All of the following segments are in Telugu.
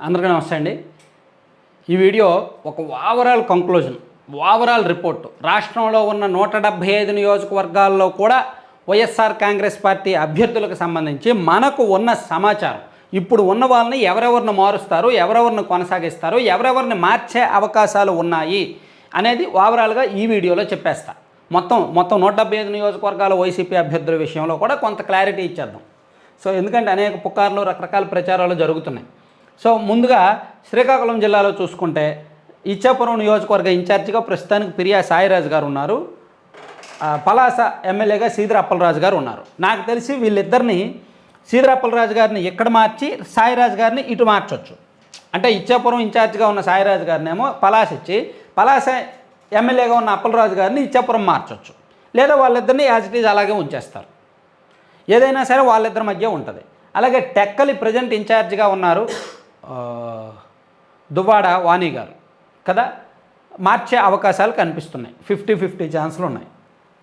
అందరికీ నమస్తే అండి. ఈ వీడియో ఒక ఓవరాల్ కంక్లూజన్ ఓవరాల్ రిపోర్ట్ రాష్ట్రంలో ఉన్న నూట డెబ్భై ఐదు నియోజకవర్గాల్లో కూడా వైఎస్ఆర్ కాంగ్రెస్ పార్టీ అభ్యర్థులకు సంబంధించి మనకు ఉన్న సమాచారం. ఇప్పుడు ఉన్న వాళ్ళని ఎవరెవరిని మారుస్తారు ఎవరెవరిని కొనసాగిస్తారు ఎవరెవరిని మార్చే అవకాశాలు ఉన్నాయి అనేది ఓవరాల్గా ఈ వీడియోలో చెప్పేస్తా. మొత్తం మొత్తం నూట డెబ్బై ఐదు నియోజకవర్గాల వైసీపీ అభ్యర్థుల విషయంలో కూడా కొంత క్లారిటీ ఇచ్చేద్దాం. సో ఎందుకంటే అనేక పుకార్లు రకరకాల ప్రచారాలు జరుగుతున్నాయి. సో ముందుగా శ్రీకాకుళం జిల్లాలో చూసుకుంటే ఇచ్చాపురం నియోజకవర్గ ఇన్ఛార్జిగా ప్రస్తుతానికి పిరియా సాయిరాజు గారు ఉన్నారు. పలాస ఎమ్మెల్యేగా సీదిర అప్పలరాజు గారు ఉన్నారు. నాకు తెలిసి వీళ్ళిద్దరిని సీదిర అప్పలరాజు గారిని ఇక్కడ మార్చి సాయిరాజు గారిని ఇటు మార్చొచ్చు. అంటే ఇచ్చాపురం ఇన్ఛార్జిగా ఉన్న సాయిరాజు గారినేమో పలాస ఇచ్చి పలాస ఎమ్మెల్యేగా ఉన్న అప్పలరాజు గారిని ఇచ్చాపురం మార్చొచ్చు. లేదా వాళ్ళిద్దరిని యాజ్ ఇట్ ఈజ్ అలాగే ఉంచేస్తారు. ఏదైనా సరే వాళ్ళిద్దరి మధ్య ఉంటుంది. అలాగే టెక్కలి ప్రజెంట్ ఇన్ఛార్జిగా ఉన్నారు. దువ్వాడ వాణి గారు. కదా? మార్చే అవకాశాలు కనిపిస్తున్నాయి. ఫిఫ్టీ ఫిఫ్టీ ఛాన్సులు ఉన్నాయి.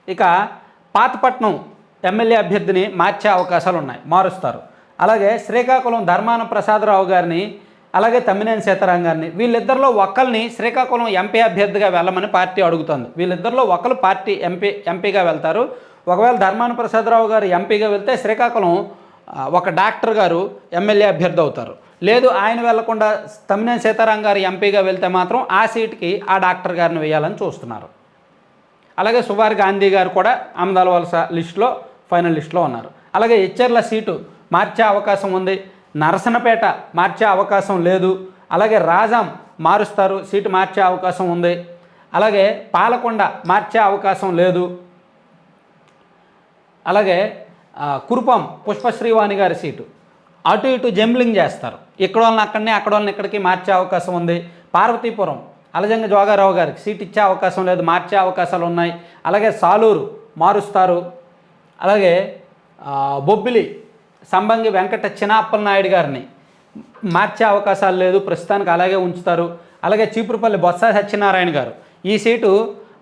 ఇక పాతపట్నం ఎమ్మెల్యే అభ్యర్థిని మార్చే అవకాశాలు ఉన్నాయి. మారుస్తారు. అలాగే శ్రీకాకుళం ధర్మాన ప్రసాదరావు గారిని అలాగే తమ్మినేని సీతారాం గారిని వీళ్ళిద్దరిలో ఒకరిని శ్రీకాకుళం ఎంపీ అభ్యర్థిగా వెళ్ళమని పార్టీ అడుగుతోంది. వీళ్ళిద్దరిలో ఒకరు పార్టీ ఎంపీ ఎంపీగా వెళ్తారు. ఒకవేళ ధర్మాన ప్రసాదరావు గారు ఎంపీగా వెళ్తే శ్రీకాకుళం ఒక డాక్టర్ గారు ఎమ్మెల్యే అభ్యర్థి అవుతారు. లేదు ఆయన వెళ్ళకుండా తమ్మినేని సీతారాం గారు ఎంపీగా వెళ్తే మాత్రం ఆ సీట్కి ఆ డాక్టర్ గారిని వేయాలని చూస్తున్నారు. అలాగే సుభార్ గాంధీ గారు కూడా అమదాల వలస లిస్టులో ఫైనల్ లిస్టులో ఉన్నారు. అలాగే హెచ్ఆర్ల సీటు మార్చే అవకాశం ఉంది. నరసనపేట మార్చే అవకాశం లేదు. అలాగే రాజాం మారుస్తారు సీటు మార్చే అవకాశం ఉంది. అలాగే పాలకొండ మార్చే అవకాశం లేదు. అలాగే కురుపం పుష్పశ్రీవాణి గారి సీటు. అటు ఇటు జంబ్లింగ్ చేస్తారు. ఇక్కడ వాళ్ళని అక్కడనే అక్కడ వాళ్ళని ఇక్కడికి మార్చే అవకాశం ఉంది. పార్వతీపురం అలజంగ జోగారావు గారికి సీట్ ఇచ్చే అవకాశం లేదు మార్చే అవకాశాలు ఉన్నాయి. అలాగే సాలూరు మారుస్తారు. అలాగే బొబ్బిలి సంబంగి వెంకట చినాప్పల నాయుడు గారిని మార్చే అవకాశాలు లేదు ప్రస్తుతానికి అలాగే ఉంచుతారు. అలాగే చీపురుపల్లి బొత్స సత్యనారాయణ గారు. ఈ సీటు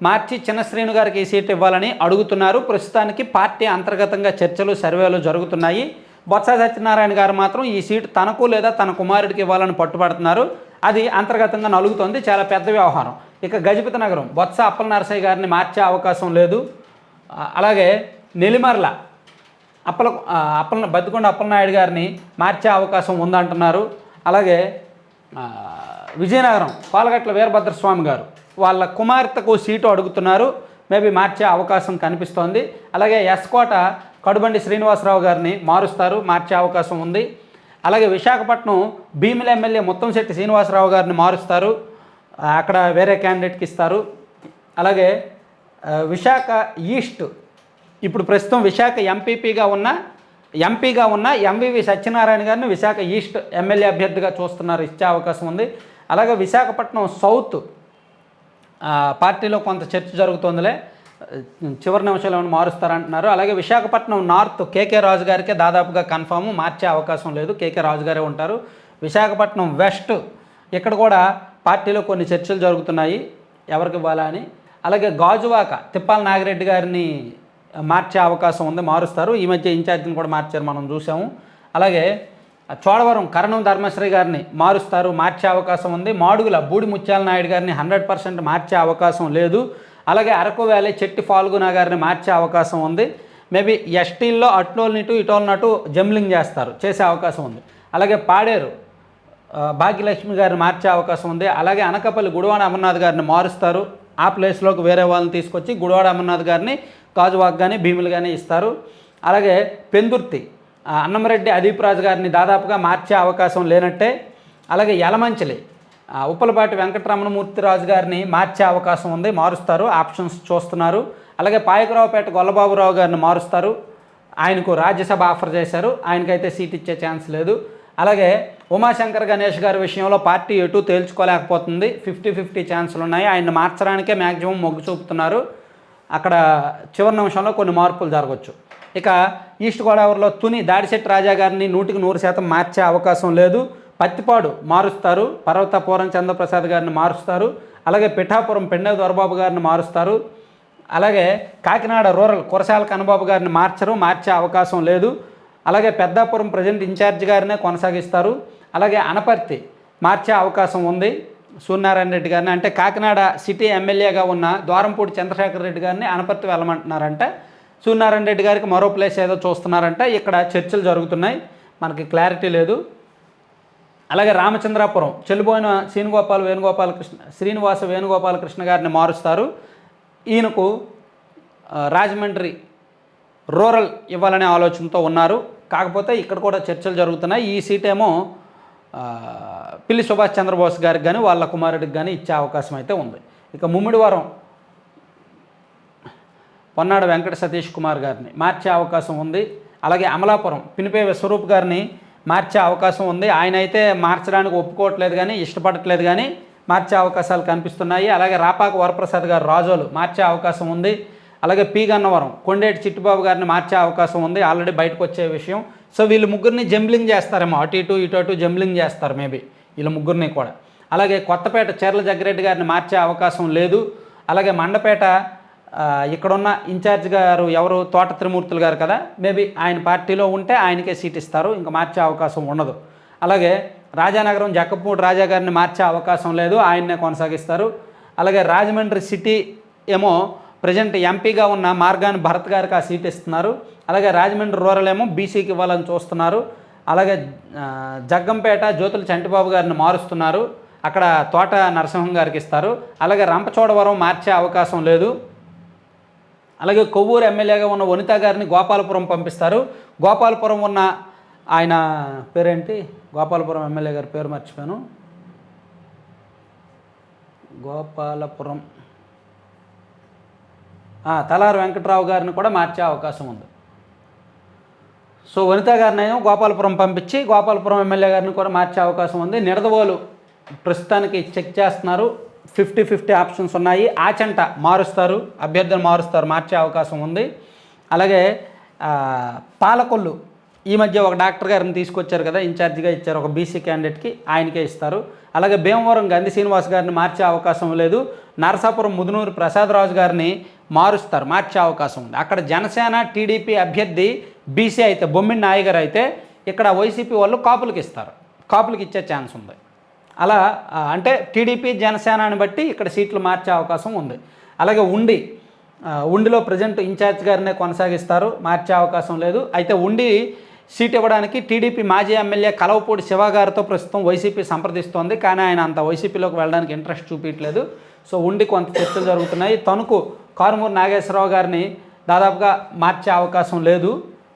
మార్చి చిన్న శ్రీను గారికి ఈ ఇవ్వాలని అడుగుతున్నారు. ప్రస్తుతానికి పార్టీ అంతర్గతంగా చర్చలు సర్వేలు జరుగుతున్నాయి. బొత్స సత్యనారాయణ గారు మాత్రం ఈ సీటు తనకు లేదా తన కుమారుడికి ఇవ్వాలని పట్టుబడుతున్నారు. అది అంతర్గతంగా నలుగుతోంది. చాలా పెద్ద వ్యవహారం. ఇక గజపతి నగరం బొత్స అప్పల నరసయ్య గారిని మార్చే అవకాశం లేదు. అలాగే నెలిమర్ల అప్పల అప్పల బతికొండ అప్పలనాయుడు గారిని మార్చే అవకాశం ఉందంటున్నారు. అలాగే విజయనగరం పాలగట్ల వీరభద్రస్వామి గారు. వాళ్ళ కుమార్తెకు సీటు అడుగుతున్నారు. మేబీ మార్చే అవకాశం కనిపిస్తోంది. అలాగే ఎస్కోట కడుబండి శ్రీనివాసరావు గారిని మారుస్తారు. మార్చే అవకాశం ఉంది. అలాగే విశాఖపట్నం భీమిల ఎమ్మెల్యే ముత్తంశెట్టి శ్రీనివాసరావు గారిని మారుస్తారు. అక్కడ వేరే క్యాండిడేట్కి ఇస్తారు. అలాగే విశాఖ ఈస్ట్. ఇప్పుడు ప్రస్తుతం విశాఖ ఎంపీపీగా ఉన్న ఎంపీగా ఉన్న ఎంవివి సత్యనారాయణ గారిని విశాఖ ఈస్ట్ ఎమ్మెల్యే అభ్యర్థిగా చూస్తున్నారు. ఇచ్చే అవకాశం ఉంది. అలాగే విశాఖపట్నం సౌత్ పార్టీలో కొంత చర్చ జరుగుతోందిలే. చివరి నిమిషంలో మారుస్తారంటున్నారు. అలాగే విశాఖపట్నం నార్త్ కేకే రాజు గారికే దాదాపుగా కన్ఫామ్ మార్చే అవకాశం లేదు. కేకే రాజు గారే ఉంటారు. విశాఖపట్నం వెస్ట్ ఇక్కడ కూడా పార్టీలో కొన్ని చర్చలు జరుగుతున్నాయి. ఎవరికి ఇవ్వాలా అని. అలాగే గాజువాక తిప్పాల నాగిరెడ్డి గారిని మార్చే అవకాశం ఉంది. మారుస్తారు. ఈ మధ్య ఇన్ఛార్జిని కూడా మార్చారు. మనం చూసాము అలాగే చోడవరం కరణం ధర్మశ్రీ గారిని మారుస్తారు మార్చే అవకాశం ఉంది. మాడుగుల బూడి ముత్యాల నాయుడు గారిని హండ్రెడ్ పర్సెంట్ మార్చే అవకాశం లేదు. అలాగే అరకు వ్యాలీ చెట్టి ఫాల్గునా గారిని మార్చే అవకాశం ఉంది. మేబీ ఎస్టీల్లో అట్లోనిటు ఇటోలనటు జంబ్లింగ్ చేస్తారు చేసే అవకాశం ఉంది. అలాగే పాడేరు భాగ్యలక్ష్మి గారిని మార్చే అవకాశం ఉంది. అలాగే అనకపల్లి గుడివాడ అమర్నాథ్ గారిని మారుస్తారు. ఆ ప్లేస్లోకి వేరే వాళ్ళని తీసుకొచ్చి గుడివాడ అమర్నాథ్ గారిని కాజువాక్ కానీ భీములు కానీ ఇస్తారు. అలాగే పెందుర్తి అన్నంరెడ్డి అన్నమరెడ్డి అదీప్ రాజు గారిని దాదాపుగా మార్చే అవకాశం లేనట్టే అలాగే యలమంచిలి ఉప్పలపాటి వెంకటరమణమూర్తి రాజు గారిని మార్చే అవకాశం ఉంది మారుస్తారు ఆప్షన్స్ చూస్తున్నారు. అలాగే పాయకరావుపేట గొల్లబాబురావు గారిని మారుస్తారు. ఆయనకు రాజ్యసభ ఆఫర్ చేశారు. ఆయనకైతే సీట్ ఇచ్చే ఛాన్స్ లేదు. అలాగే ఉమాశంకర్ గణేష్ గారి విషయంలో పార్టీ ఎటు తేల్చుకోలేకపోతుంది. ఫిఫ్టీ ఫిఫ్టీ ఛాన్సులు ఉన్నాయి ఆయన మార్చడానికే మ్యాక్సిమం మొగ్గు చూపుతున్నారు. అక్కడ చివరి నిమిషంలో కొన్ని మార్పులు జరగవచ్చు ఇక ఈస్ట్ గోదావరిలో తుని దాడిశెట్టి రాజా గారిని నూటికి నూరు శాతం మార్చే అవకాశం లేదు. పత్తిపాడు మారుస్తారు. పర్వతపురం చంద్రప్రసాద్ గారిని మారుస్తారు. అలాగే పిఠాపురం పెండవ దొరబాబు గారిని మారుస్తారు. అలాగే కాకినాడ రూరల్ కురసాల కన్నబాబు గారిని మార్చరు మార్చే అవకాశం లేదు. అలాగే పెద్దాపురం ప్రజెంట్ ఇన్ఛార్జ్ గారినే కొనసాగిస్తారు. అలాగే అనపర్తి మార్చే అవకాశం ఉంది. సూర్యనారాయణ రెడ్డి గారిని అంటే కాకినాడ సిటీ ఎమ్మెల్యేగా ఉన్న ద్వారంపూడి చంద్రశేఖర్ రెడ్డి గారిని అనపర్తి వెళ్ళమంటున్నారంట. సూర్యనారాయణ రెడ్డి గారికి మరో ప్లేస్ ఏదో చూస్తున్నారంట. ఇక్కడ చర్చలు జరుగుతున్నాయి. మనకి క్లారిటీ లేదు. అలాగే రామచంద్రాపురం చెల్లిపోయిన శ్రీనిగోపాల్ వేణుగోపాలకృష్ణ శ్రీనివాస వేణుగోపాలకృష్ణ గారిని మారుస్తారు. ఈయనకు రాజమండ్రి రూరల్ ఇవ్వాలనే ఆలోచనతో ఉన్నారు. కాకపోతే ఇక్కడ కూడా చర్చలు జరుగుతున్నాయి. ఈ సీట్ ఏమో పిల్లి సుభాష్ చంద్రబోస్ గారికి కానీ వాళ్ళ కుమారుడికి కానీ ఇచ్చే అవకాశం అయితే ఉంది. ఇక ముమ్మిడివారం పొన్నాడు వెంకట సతీష్ కుమార్ గారిని మార్చే అవకాశం ఉంది. అలాగే అమలాపురం పినిపే విశ్వరూప్ గారిని మార్చే అవకాశం ఉంది. ఆయన అయితే మార్చడానికి ఒప్పుకోవట్లేదు కానీ ఇష్టపడట్లేదు కానీ మార్చే అవకాశాలు కనిపిస్తున్నాయి. అలాగే రాపాక వరప్రసాద్ గారు రాజోలు మార్చే అవకాశం ఉంది. అలాగే పి గన్నవరం కొండేటి చిట్టుబాబు గారిని మార్చే అవకాశం ఉంది. ఆల్రెడీ బయటకు వచ్చే విషయం. సో వీళ్ళు ముగ్గురిని జంబ్లింగ్ చేస్తారేమో. అటు ఇటు ఇటు అటు జంబ్లింగ్ చేస్తారు మేబీ వీళ్ళ ముగ్గురిని కూడా. అలాగే కొత్తపేట చీరల జగ్గిరెడ్డి గారిని మార్చే అవకాశం లేదు. అలాగే మండపేట ఇక్కడున్న ఇన్ఛార్జ్ గారు ఎవరు? తోట త్రిమూర్తులు గారు కదా? మేబీ ఆయన పార్టీలో ఉంటే ఆయనకే సీట్ ఇస్తారు. ఇంకా మార్చే అవకాశం ఉండదు. అలాగే రాజానగరం జక్కపూడి రాజా గారిని మార్చే అవకాశం లేదు. ఆయన్నే కొనసాగిస్తారు. అలాగే రాజమండ్రి సిటీ ఏమో ప్రజెంట్ ఎంపీగా ఉన్న మార్గాన్ని భరత్ గారికి ఆ సీట్ ఇస్తున్నారు. అలాగే రాజమండ్రి రూరల్ ఏమో బీసీకి ఇవ్వాలని చూస్తున్నారు. అలాగే జగ్గంపేట జ్యోతుల చంటిబాబు గారిని మారుస్తున్నారు. అక్కడ తోట నరసింహం గారికి ఇస్తారు. అలాగే రంపచోడవరం మార్చే అవకాశం లేదు. అలాగే కొవ్వూరు ఎమ్మెల్యేగా ఉన్న వనిత గారిని గోపాలపురం పంపిస్తారు. గోపాలపురం ఉన్న ఆయన పేరేంటి? గోపాలపురం ఎమ్మెల్యే గారి పేరు మర్చిపోయాను. గోపాలపురం. తలారు వెంకట్రావు గారిని కూడా మార్చే అవకాశం ఉంది. సో వనిత గారిని ఏమో గోపాలపురం పంపించి గోపాలపురం ఎమ్మెల్యే గారిని కూడా మార్చే అవకాశం ఉంది. నిడదవోలు ప్రస్తుతానికి చెక్ చేస్తున్నారు. ఫిఫ్టీ ఫిఫ్టీ ఆప్షన్స్ ఉన్నాయి. ఆచంట మారుస్తారు. అభ్యర్థులు మారుస్తారు. మార్చే అవకాశం ఉంది. అలాగే పాలకొల్లు ఈ మధ్య ఒక డాక్టర్ గారిని తీసుకొచ్చారు కదా ఇన్ఛార్జిగా ఇచ్చారు ఒక బీసీ క్యాండిడేట్కి ఆయనకే ఇస్తారు. అలాగే భీమవరం గంధి శ్రీనివాస్ గారిని మార్చే అవకాశం లేదు నరసాపురం ముదునూరు ప్రసాదరాజు గారిని మారుస్తారు మార్చే అవకాశం ఉంది. అక్కడ జనసేన టీడీపీ అభ్యర్థి బీసీ అయితే బొమ్మిడి నాయగారు అయితే ఇక్కడ వైసీపీ వాళ్ళు కాపులకు ఇస్తారు. కాపులకు ఇచ్చే ఛాన్స్ ఉంది. అలా అంటే టీడీపీ జనసేనని బట్టి ఇక్కడ సీట్లు మార్చే అవకాశం ఉంది. అలాగే ఉండి ఉండిలో ప్రజెంట్ ఇన్ఛార్జ్ గారినే కొనసాగిస్తారు మార్చే అవకాశం లేదు. అయితే ఉండి సీట్ ఇవ్వడానికి టీడీపీ మాజీ ఎమ్మెల్యే కలవపూడి శివ గారితో ప్రస్తుతం వైసీపీ సంప్రదిస్తోంది. కానీ ఆయన అంత వైసీపీలోకి వెళ్ళడానికి ఇంట్రెస్ట్ చూపించలేదు. సో ఉండి కొంత చర్చలు జరుగుతున్నాయి. తణుకు కారుమూరు నాగేశ్వరరావు గారిని దాదాపుగా మార్చే అవకాశం లేదు.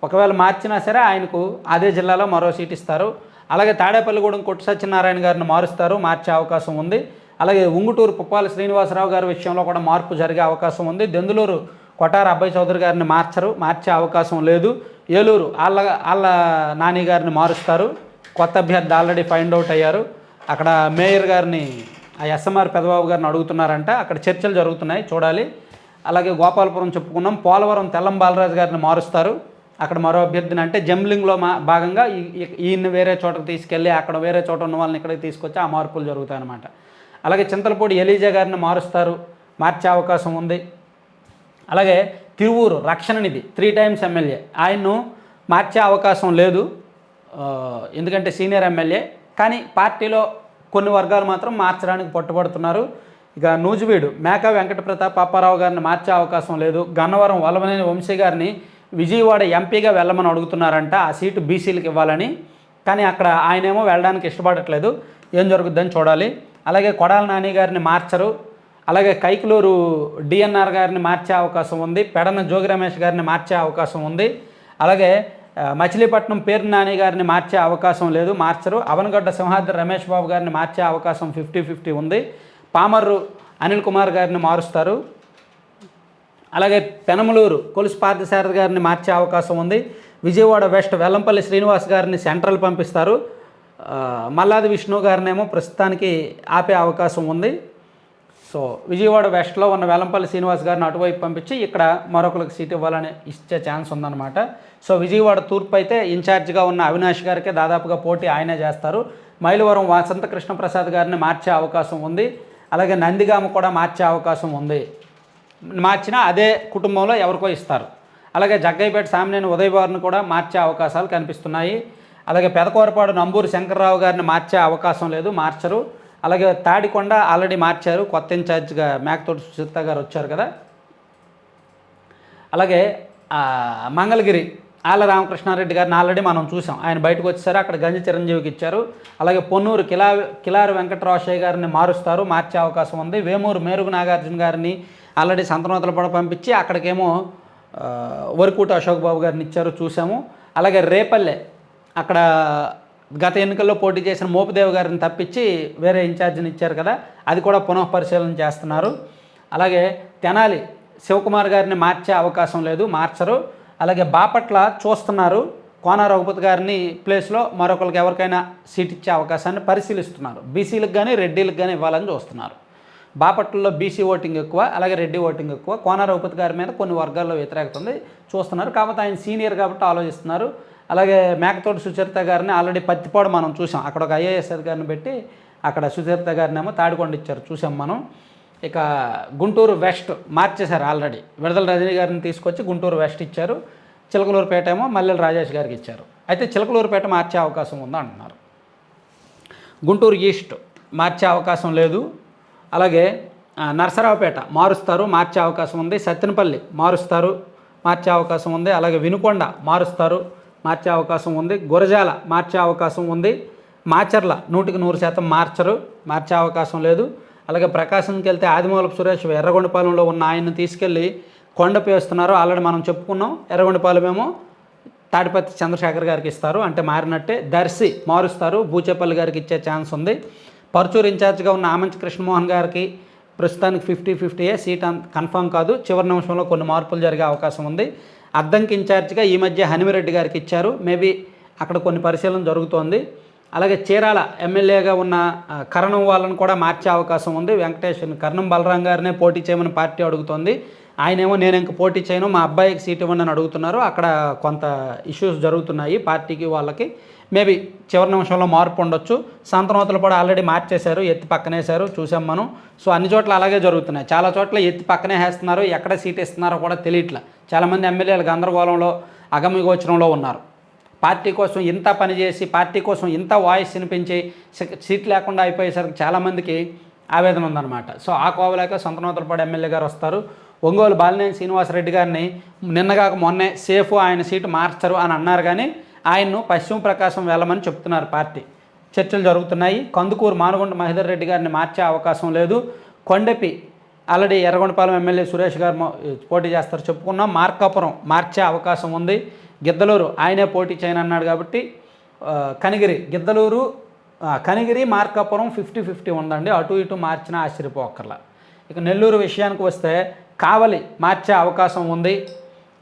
ఒకవేళ మార్చినా సరే ఆయనకు అదే జిల్లాలో మరో సీట్ ఇస్తారు. అలాగే తాడేపల్లిగూడెం కొట్టు సత్యనారాయణ గారిని మారుస్తారు. మార్చే అవకాశం ఉంది. అలాగే ఉంగుటూరు పుప్పాల శ్రీనివాసరావు గారి విషయంలో కూడా మార్పు జరిగే అవకాశం ఉంది. దెందులూరు కొటార అబ్బాయి చౌదరి గారిని మార్చరు మార్చే అవకాశం లేదు. ఏలూరు వాళ్ళ వాళ్ళ నాని గారిని మారుస్తారు. కొత్త అభ్యర్థి ఆల్రెడీ ఫైండ్ అవుట్ అయ్యారు. అక్కడ మేయర్ గారిని ఆ ఎస్ఎంఆర్ పెదబాబు గారిని అడుగుతున్నారంట. అక్కడ చర్చలు జరుగుతున్నాయి చూడాలి. అలాగే గోపాలపురం చెప్పుకున్నాం పోలవరం తెల్లం బాలరాజు గారిని మారుస్తారు. అక్కడ మరో అభ్యర్థిని అంటే జంబ్లింగ్లో మా భాగంగా ఈ- ఈయన్ని వేరే చోటకి తీసుకెళ్ళి అక్కడ వేరే చోట ఉన్న వాళ్ళని ఇక్కడికి తీసుకొచ్చి ఆ మార్పులు జరుగుతాయి అనమాట అలాగే చింతలపూడి ఎలీజా గారిని మారుస్తారు. మార్చే అవకాశం ఉంది. అలాగే తిరువూరు రక్షణ నిధి త్రీ టైమ్స్ ఎమ్మెల్యే ఆయన్ను మార్చే అవకాశం లేదు. ఎందుకంటే సీనియర్ ఎమ్మెల్యే కానీ పార్టీలో కొన్ని వర్గాలు మాత్రం మార్చడానికి పట్టుబడుతున్నారు. ఇక నూజువీడు మేకా వెంకట ప్రతాప్ పాపారావు గారిని మార్చే అవకాశం లేదు. గన్నవరం వల్లభనేని వంశీ గారిని విజయవాడ ఎంపీగా వెళ్ళమని అడుగుతున్నారంట. ఆ సీటు బీసీలకు ఇవ్వాలని. కానీ అక్కడ ఆయనేమో వెళ్ళడానికి ఇష్టపడట్లేదు. ఏం జరుగుద్దని చూడాలి. అలాగే కొడాల నాని గారిని మార్చరు. అలాగే కైకులూరు డిఎన్ఆర్ గారిని మార్చే అవకాశం ఉంది పెడన జోగి రమేష్ గారిని మార్చే అవకాశం ఉంది. అలాగే మచిలీపట్నం పేరు నాని గారిని మార్చే అవకాశం లేదు మార్చరు. అవనగడ్డ సింహాద్రి రమేష్ బాబు గారిని మార్చే అవకాశం ఫిఫ్టీ ఫిఫ్టీ ఉంది. పామర్రు అనిల్ కుమార్ గారిని మారుస్తారు. అలాగే పెనమలూరు కొలుసు పార్థసారథి గారిని మార్చే అవకాశం ఉంది. విజయవాడ వెస్ట్ వెల్లంపల్లి శ్రీనివాస్ గారిని సెంట్రల్ పంపిస్తారు. మల్లాది విష్ణు గారినేమో ప్రస్తుతానికి ఆపే అవకాశం ఉంది. సో విజయవాడ వెస్ట్లో ఉన్న వెల్లంపల్లి శ్రీనివాస్ గారిని అటువైపు పంపించి ఇక్కడ మరొకరికి సీట్ ఇవ్వాలని ఇచ్చే ఛాన్స్ ఉందన్నమాట. సో విజయవాడ తూర్పు అయితే ఇన్ఛార్జ్గా ఉన్న అవినాష్ గారికే దాదాపుగా పోటీ ఆయనే చేస్తారు. మైలవరం వసంత కృష్ణప్రసాద్ గారిని మార్చే అవకాశం ఉంది. అలాగే నందిగామ కూడా మార్చే అవకాశం ఉంది. మార్చినా అదే కుటుంబంలో ఎవరికో ఇస్తారు. అలాగే జగ్గైపేట సామినేని ఉదయవారిని కూడా మార్చే అవకాశాలు కనిపిస్తున్నాయి. అలాగే పెదకూరపాడు నంబూరు శంకర్రావు గారిని మార్చే అవకాశం లేదు మార్చరు. అలాగే తాడికొండ ఆల్రెడీ మార్చారు కొత్త ఇన్ఛార్జ్గా మేకతోటి సుచిత గారు వచ్చారు కదా. అలాగే మంగళగిరి ఆళ్ళ రామకృష్ణారెడ్డి గారిని ఆల్రెడీ మనం చూసాం. ఆయన బయటకు వచ్చేసారు అక్కడ గంజి చిరంజీవికి ఇచ్చారు. అలాగే పొన్నూరు కిలా కిలారి వెంకటరాశయ్య గారిని మారుస్తారు మార్చే అవకాశం ఉంది. వేమూరు మేరుగు నాగార్జున గారిని ఆల్రెడీ సంతనోతల పడ పంపించి అక్కడికేమో ఆ, వరకూట అశోక్ బాబు గారిని ఇచ్చారు చూసాము. అలాగే రేపల్లె అక్కడ గత ఎన్నికల్లో పోటీ చేసిన మోపిదేవ్ గారిని తప్పించి వేరే ఇన్ఛార్జిని ఇచ్చారు కదా అది కూడా పునః పరిశీలన చేస్తున్నారు. అలాగే తెనాలి శివకుమార్ గారిని మార్చే అవకాశం లేదు మార్చరు. అలాగే బాపట్ల చూస్తున్నారు కోన రఘుపతి గారిని ప్లేస్లో మరొకరికి ఎవరికైనా సీట్ ఇచ్చే అవకాశాన్ని పరిశీలిస్తున్నారు. బీసీలకు కానీ రెడ్డిలకు కానీ ఇవ్వాలని చూస్తున్నారు. బాపట్లలో బీసీ ఓటింగ్ ఎక్కువ అలాగే రెడ్డి ఓటింగ్ ఎక్కువ. కోన రఘుపతి గారి మీద కొన్ని వర్గాల్లో వ్యతిరేకత ఉంది చూస్తున్నారు. కాకపోతే ఆయన సీనియర్ కాబట్టి ఆలోచిస్తున్నారు. అలాగే మేకతోటి సుచరిత గారిని ఆల్రెడీ పత్తిపాడు మనం చూసాం. అక్కడ ఒక ఐఏఎస్ అధికారిని పెట్టి అక్కడ సుచరిత గారిని ఏమో తాడికొండ ఇచ్చారు. చూసాం మనం. ఇక గుంటూరు వెస్ట్ మార్చేశారు ఆల్రెడీ. విడుదల రజనీ గారిని తీసుకొచ్చి గుంటూరు వెస్ట్ ఇచ్చారు. చిలకలూరుపేట ఏమో మల్లెల రాజేష్ గారికి ఇచ్చారు. అయితే చిలకలూరుపేట మార్చే అవకాశం ఉందా అంటున్నారు. గుంటూరు ఈస్ట్ మార్చే అవకాశం లేదు. అలాగే నరసరావుపేట మారుస్తారు మార్చే అవకాశం ఉంది. సత్తెనపల్లి మారుస్తారు మార్చే అవకాశం ఉంది. అలాగే వినుకొండ మారుస్తారు. మార్చే అవకాశం ఉంది. గురజాల మార్చే అవకాశం ఉంది. మాచర్ల నూటికి నూరు శాతం మార్చరు. మార్చే అవకాశం లేదు. అలాగే ప్రకాశంకి వెళ్తే ఆదిమూలపు సురేష్ ఎర్రగొండపాలెంలో ఉన్న ఆయన్ని తీసుకెళ్ళి కొండ వేస్తున్నారు ఆల్రెడీ మనం చెప్పుకున్నాం. ఎర్రగొండపాలెం ఏమో తాడిపత్రి చంద్రశేఖర్ గారికి ఇస్తారు. అంటే మారినట్టే దర్శి మారుస్తారు. బూచేపల్లి గారికి ఇచ్చే ఛాన్స్ ఉంది. పర్చూరు ఇన్ఛార్జ్గా ఉన్న ఆమంచి కృష్ణమోహన్ గారికి ప్రస్తుతానికి ఫిఫ్టీ ఫిఫ్టీయే సీట్ అంత కన్ఫామ్ కాదు. చివరి నిమిషంలో కొన్ని మార్పులు జరిగే అవకాశం ఉంది. అద్దంకి ఇన్ఛార్జ్గా ఈ మధ్య హనుమిరెడ్డి గారికి ఇచ్చారు. మేబీ అక్కడ కొన్ని పరిశీలన జరుగుతోంది. అలాగే చీరాల ఎమ్మెల్యేగా ఉన్న కరణం వాళ్ళను కూడా మార్చే అవకాశం ఉంది. వెంకటేష్ కరణం బలరాం గారినే పోటీ చేయమని పార్టీ అడుగుతోంది. ఆయనేమో నేను ఇంక పోటీ చేయను మా అబ్బాయికి సీట్ ఇవ్వండి అని అడుగుతున్నారు. అక్కడ కొంత ఇష్యూస్ జరుగుతున్నాయి పార్టీకి వాళ్ళకి. మేబీ చివరి నిమిషంలో మార్పు ఉండొచ్చు. సంతనోతలు కూడా ఆల్రెడీ మార్చేశారు ఎత్తి పక్కనేశారు చూసాం మనం. సో అన్ని చోట్ల అలాగే జరుగుతున్నాయి. చాలా చోట్ల ఎత్తి పక్కనే వేస్తున్నారు ఎక్కడ సీట్ ఇస్తున్నారో కూడా తెలియట్లా. చాలామంది ఎమ్మెల్యేలు గందరగోళంలో అగమ్యగోచరంలో ఉన్నారు. పార్టీ కోసం ఇంత పనిచేసి పార్టీ కోసం ఇంత వాయిస్ వినిపించి సీట్ లేకుండా అయిపోయేసరికి చాలామందికి ఆవేదన ఉందన్నమాట. సో ఆ కోవలేక సొంతనోతలపాడు ఎమ్మెల్యే గారు వస్తారు. ఒంగోలు బాలినేని శ్రీనివాసరెడ్డి గారిని నిన్నగాక మొన్నే సేఫ్ ఆయన సీటు మార్చరు అని అన్నారు కానీ ఆయన్ను పశ్చిమ ప్రకాశం వెళ్ళమని చెప్తున్నారు పార్టీ. చర్చలు జరుగుతున్నాయి. కందుకూరు మానుగుంట మహేందర్ రెడ్డి గారిని మార్చే అవకాశం లేదు. కొండపి ఆల్రెడీ ఎర్రగొండపాలెం ఎమ్మెల్యే సురేష్ గారు పోటీ చేస్తారు చెప్పుకున్నాం. మార్కాపురం మార్చే అవకాశం ఉంది. గిద్దలూరు ఆయనే పోటీ చేయనన్నాడు కాబట్టి కనిగిరి గిద్దలూరు కనిగిరి మార్కాపురం ఫిఫ్టీ ఫిఫ్టీ ఉందండి. అటు ఇటు మార్చినా ఆశ్చర్యపోకర్లా ఇక నెల్లూరు విషయానికి వస్తే కావలి మార్చే అవకాశం ఉంది.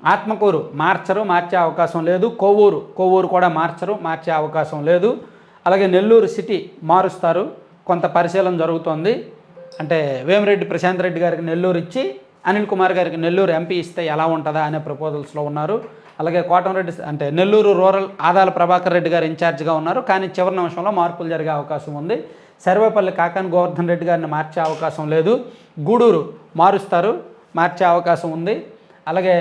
ఆత్మకూరు మార్చరు మార్చే అవకాశం లేదు. కొవ్వూరు కొవ్వూరు కూడా మార్చరు మార్చే అవకాశం లేదు. అలాగే నెల్లూరు సిటీ మారుస్తారు. కొంత పరిశీలన జరుగుతోంది. అంటే వేమిరెడ్డి ప్రశాంత్ రెడ్డి గారికి నెల్లూరు ఇచ్చి అనిల్ కుమార్ గారికి నెల్లూరు ఎంపీ ఇస్తే ఎలా ఉంటుందా అనే ప్రపోజల్స్లో ఉన్నారు. అలాగే కోటంరెడ్డి అంటే నెల్లూరు రూరల్ ఆదాల ప్రభాకర్ రెడ్డి గారు ఇన్ఛార్జ్గా ఉన్నారు. కానీ చివరి నిమిషంలో మార్పులు జరిగే అవకాశం ఉంది. సర్వేపల్లి కాకాని గోవర్ధన్ రెడ్డి గారిని మార్చే అవకాశం లేదు. గూడూరు మారుస్తారు మార్చే అవకాశం ఉంది. అలాగే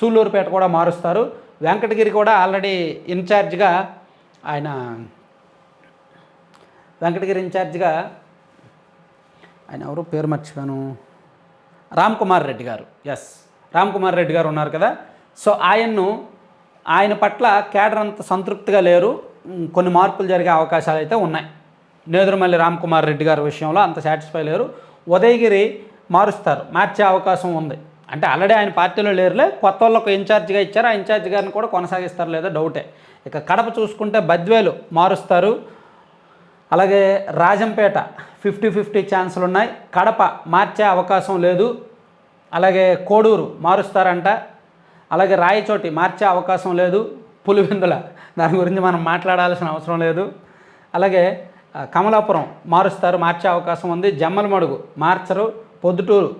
సూళ్ళూరుపేట కూడా మారుస్తారు. వెంకటగిరి కూడా ఆల్రెడీ ఇన్ఛార్జ్గా ఆయన వెంకటగిరి ఇన్ఛార్జ్గా ఆయన ఎవరు? పేరు మర్చిపోయాను. రామ్ కుమార్ రెడ్డి గారు. ఎస్ రామ్ కుమార్ రెడ్డి గారు ఉన్నారు కదా. సో ఆయన్ను ఆయన పట్ల కేడర్ అంత సంతృప్తిగా లేరు. కొన్ని మార్పులు జరిగే అవకాశాలు అయితే ఉన్నాయి. నేదురుమల్లి రామ్ కుమార్ రెడ్డి గారి విషయంలో అంత సాటిస్ఫై లేరు. ఉదయగిరి మారుస్తారు. మార్చే అవకాశం ఉంది. అంటే ఆల్రెడీ ఆయన పార్టీలో లేరులే కొత్త వాళ్ళకు ఇన్ఛార్జిగా ఇచ్చారు. ఆ ఇన్ఛార్జ్ గారిని కూడా కొనసాగిస్తారు లేదా డౌటే. ఇక కడప చూసుకుంటే బద్వేలు మారుస్తారు. అలాగే రాజంపేట ఫిఫ్టీ ఫిఫ్టీ ఛాన్సులు ఉన్నాయి కడప మార్చే అవకాశం లేదు. అలాగే కోడూరు మారుస్తారంట. అలాగే రాయచోటి మార్చే అవకాశం లేదు. పులివెందుల దాని గురించి మనం మాట్లాడాల్సిన అవసరం లేదు. అలాగే కమలాపురం మారుస్తారు మార్చే అవకాశం ఉంది. జమ్మలమడుగు మార్చరు. పొద్దుటూరు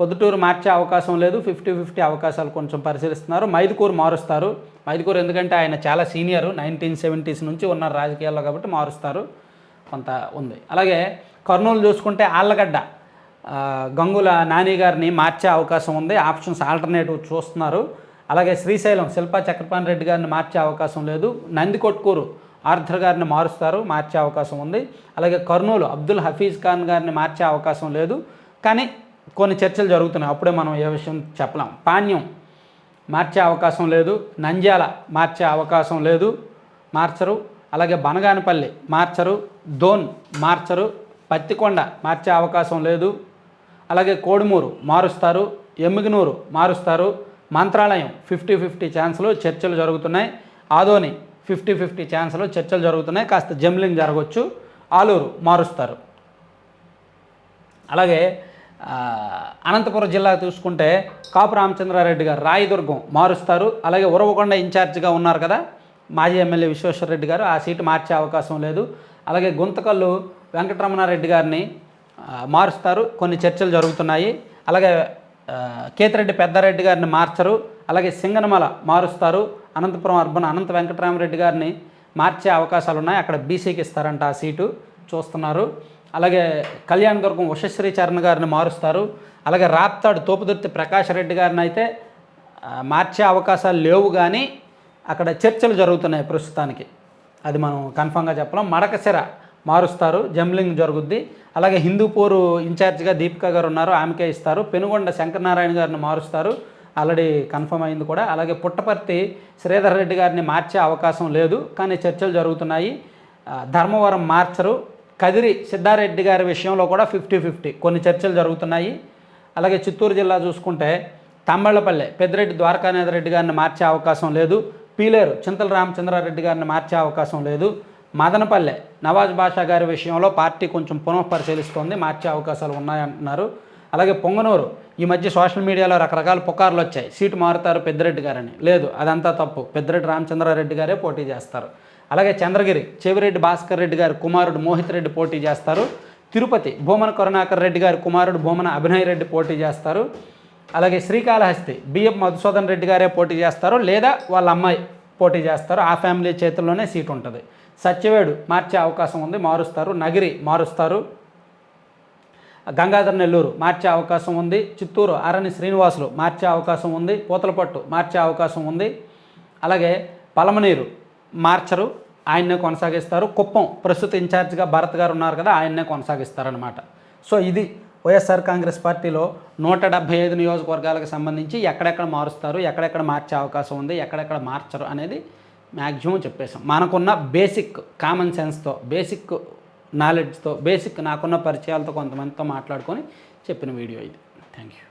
పొద్దుటూరు మార్చే అవకాశం లేదు. ఫిఫ్టీ ఫిఫ్టీ అవకాశాలు కొంచెం పరిశీలిస్తున్నారు. మైదుకూరు మారుస్తారు. మైదుకూరు ఎందుకంటే ఆయన చాలా సీనియర్. నైన్టీన్ సెవెంటీస్ నుంచి ఉన్నారు రాజకీయాల్లో కాబట్టి మారుస్తారు. కొంత ఉంది. అలాగే కర్నూలు చూసుకుంటే ఆళ్ళగడ్డ గంగుల నాని గారిని మార్చే అవకాశం ఉంది. ఆప్షన్స్ ఆల్టర్నేటివ్ చూస్తున్నారు. అలాగే శ్రీశైలం శిల్పా చక్రపాణి రెడ్డి గారిని మార్చే అవకాశం లేదు. నందికొట్కూరు ఆర్థర్ గారిని మారుస్తారు. మార్చే అవకాశం ఉంది. అలాగే కర్నూలు అబ్దుల్ హఫీజ్ ఖాన్ గారిని మార్చే అవకాశం లేదు. కానీ కొన్ని చర్చలు జరుగుతున్నాయి. అప్పుడే మనం ఏ విషయం చెప్పలేం. పాణ్యం మార్చే అవకాశం లేదు. నంద్యాల మార్చే అవకాశం లేదు. మార్చరు. అలాగే బనగానపల్లి మార్చరు. దోన్ మార్చరు. పత్తికొండ మార్చే అవకాశం లేదు. అలాగే కోడుమూరు మారుస్తారు. ఎమ్మిగనూరు మారుస్తారు. మంత్రాలయం ఫిఫ్టీ ఫిఫ్టీ ఛాన్సులు చర్చలు జరుగుతున్నాయి. ఆదోని ఫిఫ్టీ ఫిఫ్టీ ఛాన్సులు చర్చలు జరుగుతున్నాయి. కాస్త జంబ్లింగ్ జరగవచ్చు ఆలూరు మారుస్తారు. అలాగే అనంతపురం జిల్లా చూసుకుంటే కాపు రామచంద్రారెడ్డి గారు రాయదుర్గం మారుస్తారు. అలాగే ఉరవకొండ ఇన్ఛార్జిగా ఉన్నారు కదా మాజీ ఎమ్మెల్యే విశ్వేశ్వరరెడ్డి గారు ఆ సీటు మార్చే అవకాశం లేదు. అలాగే గుంతకల్లు వెంకటరమణారెడ్డి గారిని మారుస్తారు. కొన్ని చర్చలు జరుగుతున్నాయి. అలాగే కేతిరెడ్డి పెద్దారెడ్డి గారిని మార్చరు. అలాగే సింగనమల మారుస్తారు. అనంతపురం అర్బన్ అనంత వెంకటరామరెడ్డి గారిని మార్చే అవకాశాలు ఉన్నాయి అక్కడ బీసీకి ఇస్తారంట ఆ సీటు. చూస్తున్నారు. అలాగే కళ్యాణ్ దుర్గం ఉషశ్రీ చరణ్ గారిని మారుస్తారు. అలాగే రాప్తాడు తోపుదుర్తి ప్రకాష్ రెడ్డి గారిని అయితే మార్చే అవకాశాలు లేవు కానీ అక్కడ చర్చలు జరుగుతున్నాయి ప్రస్తుతానికి. అది మనం కన్ఫామ్గా చెప్పలేం. మడకసిర మారుస్తారు జంబ్లింగ్ జరుగుద్ది. అలాగే హిందూపూర్ ఇన్ఛార్జ్గా దీపిక గారు ఉన్నారు ఆమెకే ఇస్తారు. పెనుగొండ శంకరనారాయణ గారిని మారుస్తారు. ఆల్రెడీ కన్ఫర్మ్ అయింది కూడా. అలాగే పుట్టపర్తి శ్రీధర్ రెడ్డి గారిని మార్చే అవకాశం లేదు కానీ చర్చలు జరుగుతున్నాయి. ధర్మవరం మార్చరు. కదిరి సిద్ధారెడ్డి గారి విషయంలో కూడా ఫిఫ్టీ ఫిఫ్టీ. కొన్ని చర్చలు జరుగుతున్నాయి. అలాగే చిత్తూరు జిల్లా చూసుకుంటే తమ్మళ్ళపల్లె పెద్దిరెడ్డి ద్వారకానాథ రెడ్డి గారిని మార్చే అవకాశం లేదు. పీలేరు చింతల రామచంద్రారెడ్డి గారిని మార్చే అవకాశం లేదు. మదనపల్లె నవాజ్ బాషా గారి విషయంలో పార్టీ కొంచెం పునఃపరిశీలిస్తోంది. మార్చే అవకాశాలు ఉన్నాయంటున్నారు. అలాగే పొంగనూరు ఈ మధ్య సోషల్ మీడియాలో రకరకాల పుకార్లు వచ్చాయి. సీటు మారుతారు పెద్దిరెడ్డి గారని. లేదు అదంతా తప్పు. పెద్దిరెడ్డి రామచంద్రారెడ్డి గారే పోటీ చేస్తారు. అలాగే చంద్రగిరి చెవిరెడ్డి భాస్కర్ రెడ్డి గారి కుమారుడు మోహిత్ రెడ్డి పోటీ చేస్తారు. తిరుపతి భూమన కరుణాకర్ రెడ్డి గారి కుమారుడు భూమన అభినయ్ రెడ్డి పోటీ చేస్తారు. అలాగే శ్రీకాళహస్తి బిఎఫ్ మధుసూదన్ రెడ్డి గారే పోటీ చేస్తారు. లేదా వాళ్ళ అమ్మాయి పోటీ చేస్తారు. ఆ ఫ్యామిలీ చేతుల్లోనే సీట్ ఉంటుంది. సత్యవేడు మార్చే అవకాశం ఉంది మారుస్తారు. నగిరి మారుస్తారు. గంగాధర్ నెల్లూరు మార్చే అవకాశం ఉంది. చిత్తూరు అరణి శ్రీనివాసులు మార్చే అవకాశం ఉంది. పూతలపట్టు మార్చే అవకాశం ఉంది. అలాగే పలమనీరు మార్చరు ఆయన్నే కొనసాగిస్తారు. కుప్పం ప్రస్తుత ఇన్ఛార్జ్గా భరత్ గారు ఉన్నారు కదా ఆయన్నే కొనసాగిస్తారనమాట సో ఇది వైఎస్ఆర్ కాంగ్రెస్ పార్టీలో నూట డెబ్బై ఐదు నియోజకవర్గాలకు సంబంధించి ఎక్కడెక్కడ మారుస్తారు ఎక్కడెక్కడ మార్చే అవకాశం ఉంది ఎక్కడెక్కడ మార్చరు అనేది మ్యాక్సిమం చెప్పేసాం మనకున్న బేసిక్ కామన్ సెన్స్తో బేసిక్ నాలెడ్జ్తో బేసిక్ నాకున్న పరిచయాలతో కొంతమందితో మాట్లాడుకొని చెప్పిన వీడియో ఇది. Thank you.